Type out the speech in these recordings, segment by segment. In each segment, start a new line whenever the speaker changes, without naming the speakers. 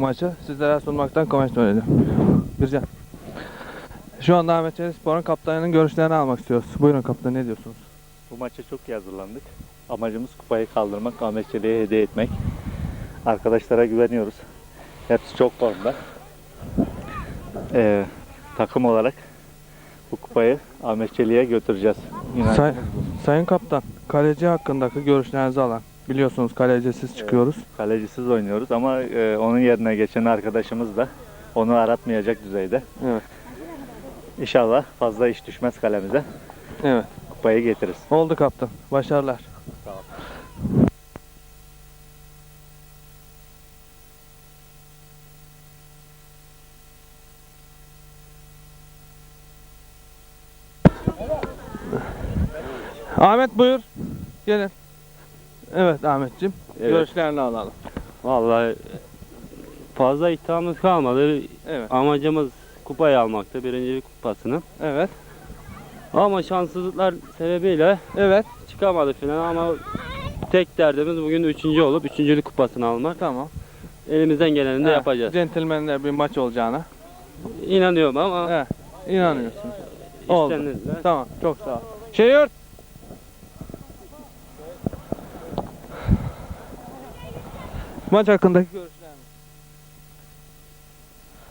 maçı sizlere sunmaktan kıvanç duyuyorum. Bircan. Şu anda Ahmet Çelik Spor'un kaptanının görüşlerini almak istiyoruz. Buyurun kaptan ne diyorsunuz?
Bu maça çok iyi hazırlandık. Amacımız kupayı kaldırmak, Ahmet Çelik'e hediye etmek. Arkadaşlara güveniyoruz. Hepsi çok formda. Ee, takım olarak bu kupayı Ahmet Çelik'e götüreceğiz.
Say-. Sayın kaptan, kaleci hakkındaki görüşlerinizi alan. Biliyorsunuz kalecisiz çıkıyoruz.
Kalecisiz oynuyoruz ama e, onun yerine geçen arkadaşımız da onu aratmayacak düzeyde.
Evet.
İnşallah fazla iş düşmez kalemize.
Evet.
Kupayı getiririz.
Oldu kaptan. Başarılar.
Ol.
Ahmet buyur. Gelin. Evet Ahmetciğim.
Evet.
Görüşlerini alalım.
Vallahi fazla iddiamız kalmadı.
Evet.
Amacımız kupayı almaktı, birincilik kupasını.
Evet.
Ama şanssızlıklar sebebiyle
Evet.
çıkamadık falan ama tek derdimiz bugün üçüncü olup üçüncülük kupasını almak.
Tamam.
Elimizden geleni de
Evet,
yapacağız.
Centilmenler bir maç olacağına.
İnanıyorum ama
Evet. İnanıyorsunuz. Oldu.
istenirse
Tamam. Çok sağ ol. Şehir. Maç hakkındaki görüşleriniz.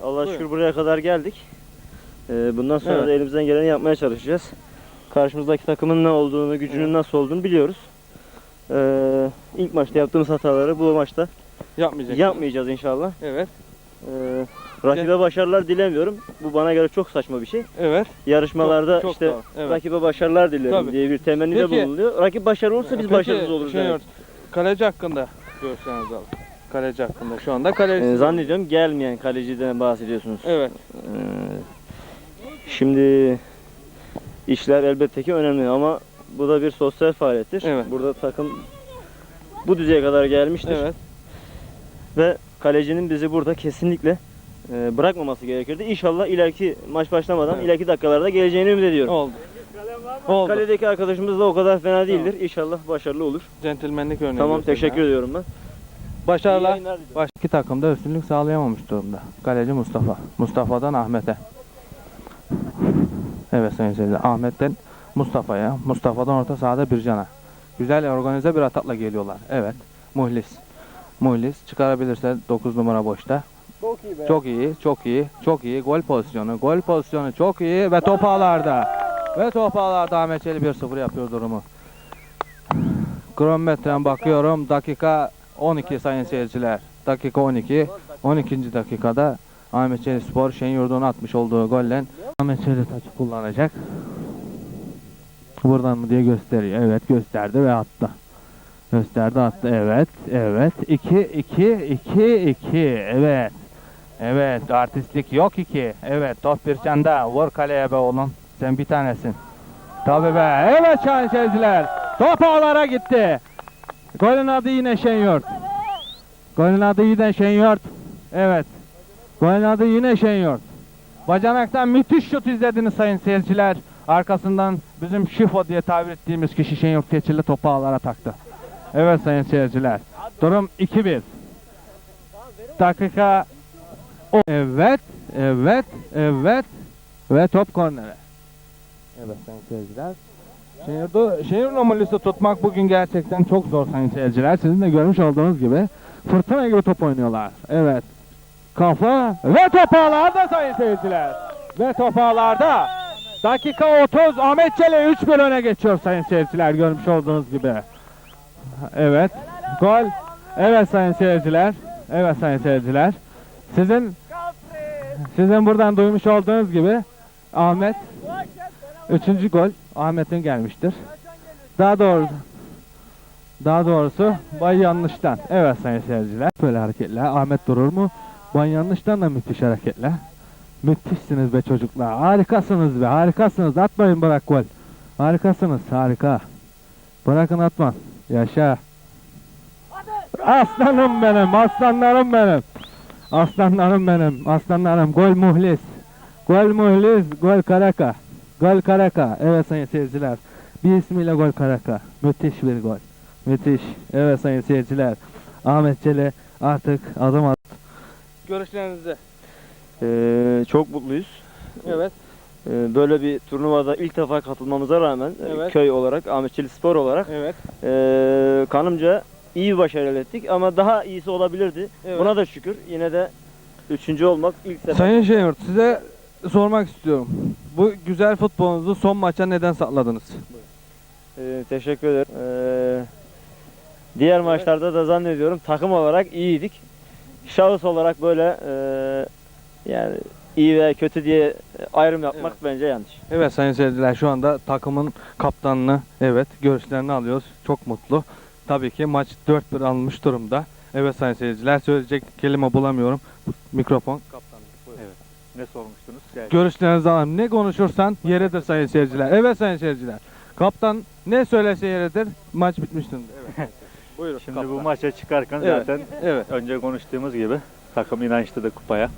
Allah
Buyurun.
şükür buraya kadar geldik. Ee, bundan sonra
Evet.
da elimizden geleni yapmaya çalışacağız. Karşımızdaki takımın ne olduğunu, gücünün nasıl olduğunu biliyoruz. Ee, ilk maçta yaptığımız hataları bu maçta
Yapmayacak.
yapmayacağız inşallah.
Evet.
Ee, rakibe başarılar dilemiyorum. Bu bana göre çok saçma bir şey.
Evet.
Yarışmalarda
Çok- çok
işte
doğru, evet.
rakibe başarılar dilerim
Tabii.
diye bir temennide
Peki.
bulunuyor. Rakip başarılı olursa biz
Peki,
başarısız oluruz.
şey yok. Kaleci hakkında görüşlerinizi alın. Kaleci hakkında şu anda kaleci.
Ee, zannediyorum gelmeyen kaleciden bahsediyorsunuz.
Evet.
Ee, Şimdi işler elbette ki önemli ama bu da bir sosyal faaliyettir.
Evet.
Burada takım bu düzeye kadar gelmiştir
Evet.
ve kalecinin bizi burada kesinlikle e, bırakmaması gerekirdi. İnşallah ileriki maç başlamadan
Evet.
ileriki dakikalarda geleceğini ümit ediyorum.
Oldu. Oldu.
Kaledeki arkadaşımız da o kadar fena değildir. İnşallah başarılı olur.
Centilmenlik örneği.
Tamam teşekkür ediyorum ben. İyi
Başarılar.
yayınlar diliyorum.
Baş iki takımda üstünlük sağlayamamış durumda. Kaleci Mustafa. Mustafa'dan Ahmet'e. Evet sayın seyirciler. Ahmet'ten Mustafa'ya. Mustafa'dan orta sahada Bircan'a. Güzel organize bir atakla geliyorlar. Evet. Muhlis. Muhlis çıkarabilirse 9 numara boşta. Çok iyi, çok iyi, çok iyi. Gol pozisyonu, gol pozisyonu çok iyi ve top ağlarda. Ve top ağlarda Ahmet Çelik 1-0 yapıyor durumu. Kronometreden bakıyorum. Dakika 12 sayın seyirciler. Dakika 12. 12. dakikada Ahmet Çelik Spor Şenyurt'un atmış olduğu golle Ahmet Çelik taçı kullanacak. Buradan mı diye gösteriyor. Evet gösterdi ve attı. Gösterdi attı. Evet. Evet. 2 2 2 2. Evet. Evet. Artistlik yok 2. Evet. Top bir çanda. Vur kaleye be oğlum. Sen bir tanesin. Tabii be. Evet sayın seyirciler. Top ağlara gitti. Golün adı yine Şenyurt. Golün adı yine Şenyurt. Evet. Golün adı yine Şenyurt. Bacanaktan müthiş şut izlediniz sayın seyirciler. Arkasından bizim şifo diye tabir ettiğimiz kişi Şenyurt Keçili topu ağlara taktı. Evet sayın seyirciler. Durum 2-1. Dakika o- Evet, evet, evet ve top kornere. Evet sayın seyirciler. Şehirde, şehir numarası tutmak bugün gerçekten çok zor sayın seyirciler. Sizin de görmüş olduğunuz gibi fırtına gibi top oynuyorlar. Evet. Kafa ve top ağlarda sayın seyirciler. Ve top ağlarda. Dakika 30 Ahmet Çele 3-1 öne geçiyor sayın seyirciler görmüş olduğunuz gibi. Evet. Gol. Evet sayın seyirciler. Evet sayın seyirciler. Sizin sizin buradan duymuş olduğunuz gibi Ahmet Üçüncü gol Ahmet'in gelmiştir. Daha doğrusu daha doğrusu Bay Yanlış'tan. Evet sayın seyirciler. Böyle hareketler. Ahmet durur mu? Bay Yanlış'tan da müthiş hareketler. Müthişsiniz be çocuklar. Harikasınız be. Harikasınız. Atmayın bırak gol. Harikasınız. Harika. Bırakın atma. Yaşa. Aslanım benim. Aslanlarım benim. Aslanlarım benim. Aslanlarım. Gol muhlis. Gol muhlis. Gol karaka. Gol Karaka. Evet sayın seyirciler. Bir ismiyle Gol Karaka. Müthiş bir gol. Müthiş. Evet sayın seyirciler. Ahmet Çele artık adım at. görüşlerinizi.
Ee, çok mutluyuz.
Evet.
Ee, böyle bir turnuvada ilk defa katılmamıza rağmen e,
Evet.
köy olarak, Ahmetçili Spor olarak
Evet.
e, kanımca iyi bir başarı elde ettik ama daha iyisi olabilirdi.
Evet.
Buna da şükür. Yine de üçüncü olmak ilk sefer.
Sayın Şehnurt size sormak istiyorum. Bu güzel futbolunuzu son maça neden sakladınız?
Ee, teşekkür ederim. Ee, diğer maçlarda da zannediyorum takım olarak iyiydik. Şahıs olarak böyle e, yani iyi ve kötü diye ayrım yapmak bence yanlış.
Evet sayın seyirciler şu anda takımın kaptanını evet görüşlerini alıyoruz. Çok mutlu. Tabii ki maç 4-1 alınmış durumda. Evet sayın seyirciler söyleyecek kelime bulamıyorum. Mikrofon.
Ne sormuştunuz? Yani
Görüşlerinizi alalım. Ne konuşursan yeridir sayın seyirciler. Evet sayın seyirciler. Kaptan ne söylese yeridir. Maç bitmiştir. Evet. Buyurun.
Şimdi
kaptan.
bu maça çıkarken
Evet.
zaten
Evet.
önce konuştuğumuz gibi takım inançlı da kupaya.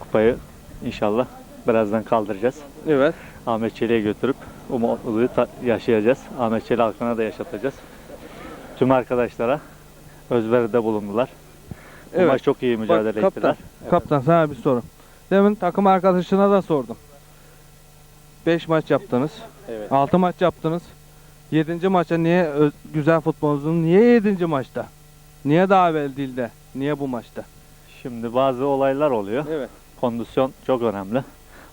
Kupayı inşallah birazdan kaldıracağız.
Evet.
Ahmet Çelik'e götürüp o mutluluğu ta- yaşayacağız. Ahmet Çelik halkına da yaşatacağız. Tüm arkadaşlara özveride bulundular. Bu
Evet.
maç çok iyi mücadele
Bak, kaptan,
ettiler.
kaptan sana bir soru. Demin takım arkadaşına da sordum. 5 maç yaptınız.
Evet.
6 maç yaptınız. 7. maça niye güzel futbolcunuz niye 7. maçta? Niye daha evvel değil de? Niye bu maçta?
Şimdi bazı olaylar oluyor.
Evet.
Kondisyon çok önemli.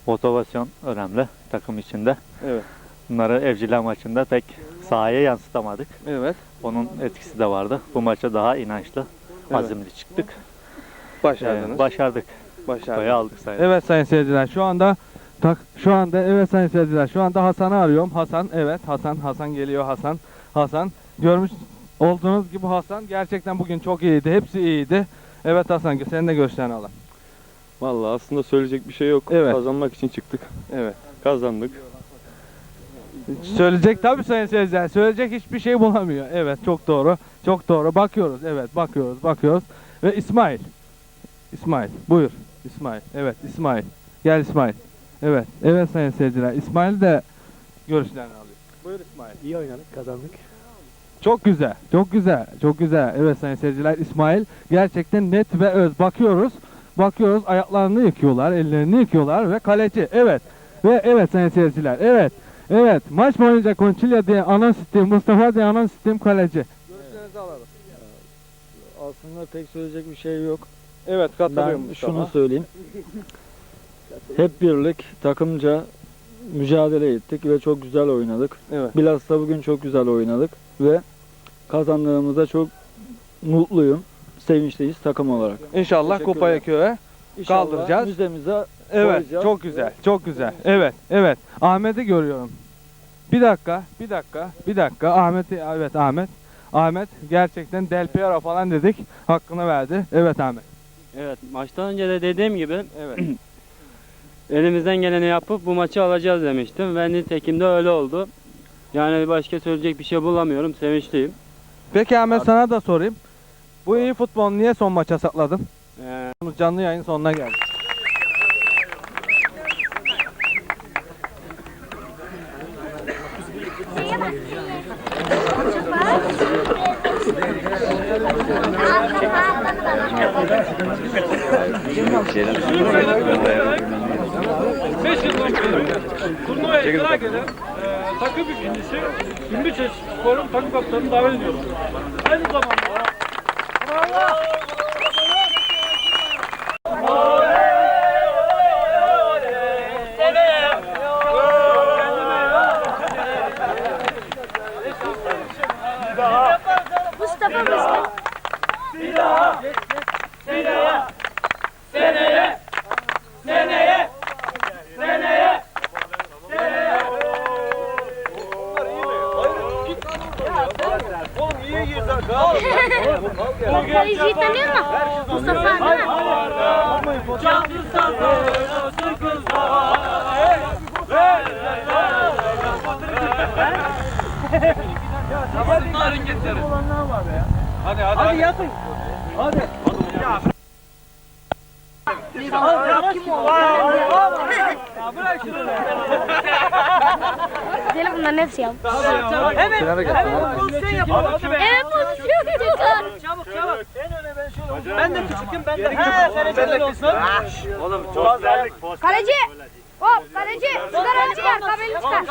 Motivasyon önemli takım içinde.
Evet.
Bunları evciler maçında pek sahaya yansıtamadık.
Evet.
Onun etkisi de vardı. Bu maça daha inançlı,
Evet.
azimli çıktık.
Başardınız.
Ee, başardık.
Başardınız.
Kupayı aldık sayın.
Evet sayın seyirciler şu anda tak şu anda evet sayın seyirciler şu anda Hasan'ı arıyorum. Hasan evet Hasan Hasan geliyor Hasan. Hasan görmüş olduğunuz gibi Hasan gerçekten bugün çok iyiydi. Hepsi iyiydi. Evet Hasan senin de görüşlerini alalım.
Vallahi aslında söyleyecek bir şey yok.
Evet.
Kazanmak için çıktık.
Evet.
Kazandık.
Söyleyecek tabii sayın seyirciler. Söyleyecek hiçbir şey bulamıyor. Evet çok doğru. Çok doğru. Bakıyoruz. Evet bakıyoruz. Bakıyoruz. Ve İsmail. İsmail. Buyur. İsmail. Evet İsmail. Gel İsmail. Evet. Evet sayın seyirciler. İsmail de görüşlerini alıyor. Buyur İsmail.
İyi oynadık, kazandık.
Çok güzel. Çok güzel. Çok güzel. Evet sayın seyirciler. İsmail gerçekten net ve öz. Bakıyoruz. Bakıyoruz ayaklarını yıkıyorlar, ellerini yıkıyorlar ve kaleci. Evet. Ve evet sayın seyirciler. Evet. Evet. Maç boyunca Conchilla diye anan sistem, Mustafa diye anan sistem kaleci. Görüşlerinizi alalım.
Aslında pek söyleyecek bir şey yok.
Evet
Ben şunu söyleyeyim. Hep birlik takımca mücadele ettik ve çok güzel oynadık.
Evet.
Bilhassa bugün çok güzel oynadık ve kazandığımızda çok mutluyum. Sevinçliyiz takım olarak.
İnşallah kupayı köye. Kaldıracağız.
Müzemize
Evet.
Koyacağız.
Çok güzel. Çok güzel. Evet. Evet. Ahmet'i görüyorum. Bir dakika. Bir dakika. Bir dakika. Ahmet'i evet Ahmet. Ahmet gerçekten Del Piero falan dedik. Hakkını verdi. Evet Ahmet.
Evet maçtan önce de dediğim gibi
Evet.
elimizden geleni yapıp bu maçı alacağız demiştim ve nitekim de öyle oldu. Yani başka söyleyecek bir şey bulamıyorum. Sevinçliyim.
Peki Ahmet sana da sorayım. Bu iyi futbol niye son maça sakladın?
Ee,
Canlı yayın sonuna geldik.
Turnuvaya iştirak eden e, takım ikincisi Gümbüçeş Spor'un takım kaptanını davet ediyorum. Aynı zamanda
Mustafa
ya. Bırak şunu.
Deli bunların hepsi ya.
Evet. Evet pozisyon yapalım.
Evet pozisyon çocuklar.
Çabuk çabuk. En öne ben şöyle Ben de küçüküm ben de. He kaleci olsun.
Kaleci. Hop kaleci. Sigara çıkar. Kabeli çıkar.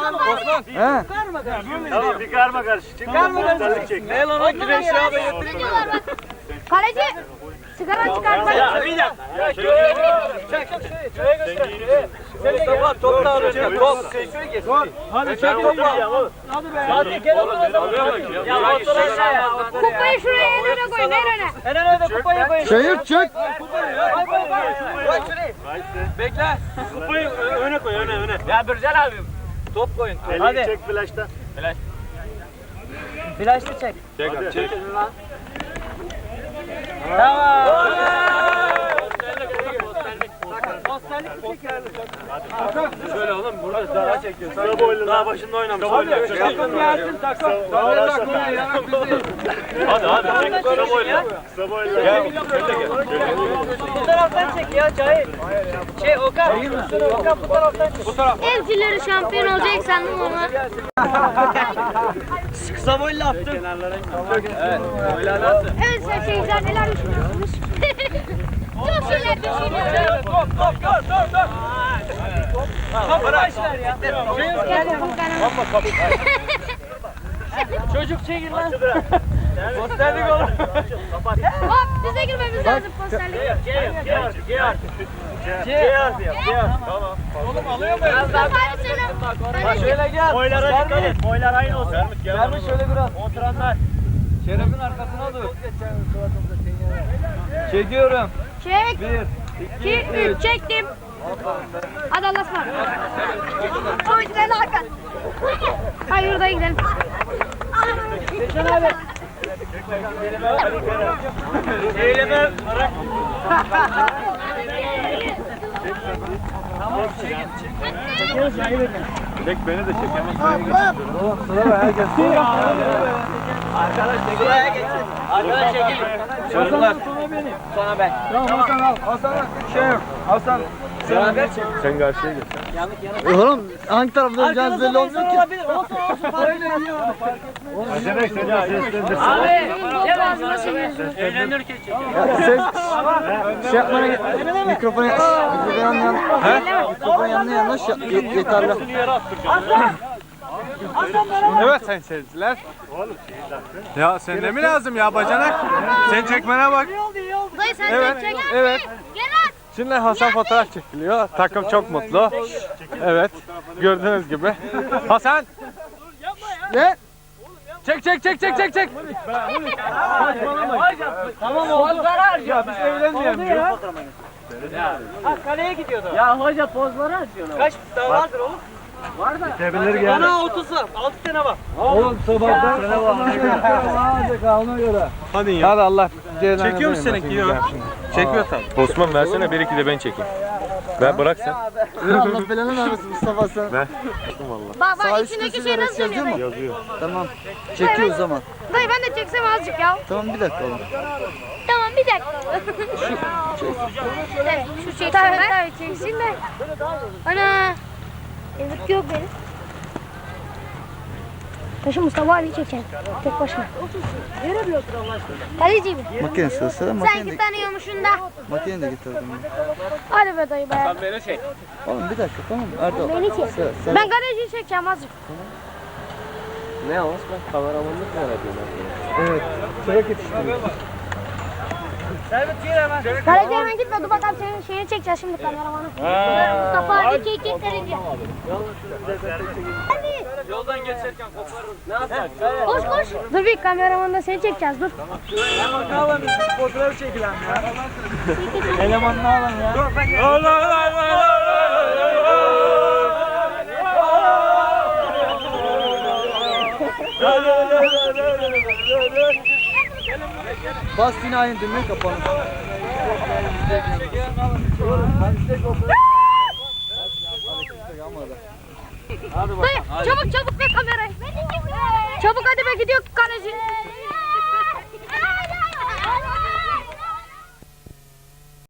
Tamam bir karma karşı. Karma karşı. Ne lan o güneş ya be.
Bak. Kaleci. Sigara çıkar.
Ya bir dakika. Ya şöyle. Çek çek. Şöyle göster. Mustafa top da alacak. Top. Geç. Hadi çek topu. Hadi be. Hadi gel oğlum. Ya otur aşağıya.
Kupayı şuraya en öne koyun en öne.
En öne de kupayı koyun.
Şehir çık.
Kupayı. Koy koy koy. Bırak şurayı. Bekle. Kupayı öne koy öne öne. Ya Bircan abim. Top koyun. Hadi. Çek flaştan. Flaş. Flaşlı çek. Çek abi çek. Tamam. Şöyle oğlum burada daha. Sıra boylu daha başında oynamış. Hadi takım gelsin takım. Hadi hadi çek sıra boylu. Sıra boylu. Gel. Bu taraftan çek ya Cahil. Şey Okan. Okan bu taraftan çek. Bu taraf.
Elçileri şampiyon olacak sandım ama.
Kısa boylu attım. Kenarlara Evet. Boyla?
Evet sen seyirciler neler düşünüyorsunuz? Çok şeyler düşünüyorum.
Top top dur dur dur. Top bıraklar ya. Çocuk çekil lan. Posterlik olur.
Hop bize girmemiz lazım posterlik.
C harfi yap. C harfi. Tamam. Oğlum alıyor mu?
Mustafa abi senin.
Şöyle gel. Boylara dikkat et. Boylar aynı olsun. Vermiş şöyle biraz. Oturanlar. Şerefin arkasına dur. Çekiyorum.
Çek.
Bir.
2, 3 çektim. Hadi Allah'a ısmarladık. Oy sen Hakan. Hayır yurda gidelim.
Eyleme.
Çek beni de çek hemen.
Arkadaş çekil. Arkadaş çekil. Çocuklar. Sonra ben.
Sen karşıya geç.
Oğlum hangi tarafta döneceğiz belli olmuyor ki.
Olabilir. Olsun olsun. Fark etmiyor.
Acele sen de seslendir.
Abi. Gel ağzına çekiyorsun. Eğlenirken çekiyor.
Ses şey yapmana gerek. Mikrofonu mikrofonu yanına He? Mikrofonu yanına yanaş ya- ye- yeterli.
Evet sayın seyirciler. Ya sen de mi lazım ya bacanak? Sen çekmene bak.
Dayı sen
Evet,
de çek.
evet. Şimdi Hasan fotoğraf çekiliyor. Takım çok mutlu. Evet. Gördüğünüz gibi. Hasan. Ne? Çek çek çek çek çek çek.
Tamam oğlum. Zarar ya. Biz evlenmeyelim. Ha kaleye gidiyordu. Ya hoca pozları açıyor. Kaç daha vardır oğlum? Var da.
Tebilir gel.
Bana 30'u. 6 tane var.
Oğlum sabahtan sonra ona göre.
Hadi ya.
Hadi Allah
Çekiyor musun seninki
şimdi.
Çekiyor tabii. Osman versene bir iki de ben çekeyim. Ver bırak sen.
Allah belanı vermesin Mustafa sen.
Ver.
Bak
Sağ
bak içindeki şey nasıl
yazıyor
dönüyor?
mu?
dayı?
Yazıyor.
Tamam. Çekiyor o zaman.
Dayı ben de çeksem azıcık ya.
Tamam bir dakika oğlum.
Tamam bir dakika. evet şu çeksin tabii, Tabii çeksin de. Ana. Yazık yok benim. Taşı Mustafa abi çekeceksin. Tek başına. Kaleci mi?
Makine sırası
Sen
makine de,
tane yiyormuşsun da.
makine de getirdim. ben.
Hadi be dayı be.
Oğlum bir dakika tamam mı? Erdal.
Beni çek.
Sen, sen
Ben kaleciyi çekeceğim azıcık.
Servet gir hemen.
Kaleci hemen gitme dur bakalım senin şeyini çekeceğiz şimdi kameramanı. Mustafa abi çek çek kaleci. Hadi.
Yoldan geçerken koparırız. Ne yapacak?
Koş koş. Dur bir kameramanla seni çekeceğiz dur.
Bakalım fotoğraf çekilen ya.
elemanını alın ya. Bas yine aynı düğmeye kapanır.
Dayı çabuk çabuk ver kamerayı. Çabuk hadi be gidiyor kaleci.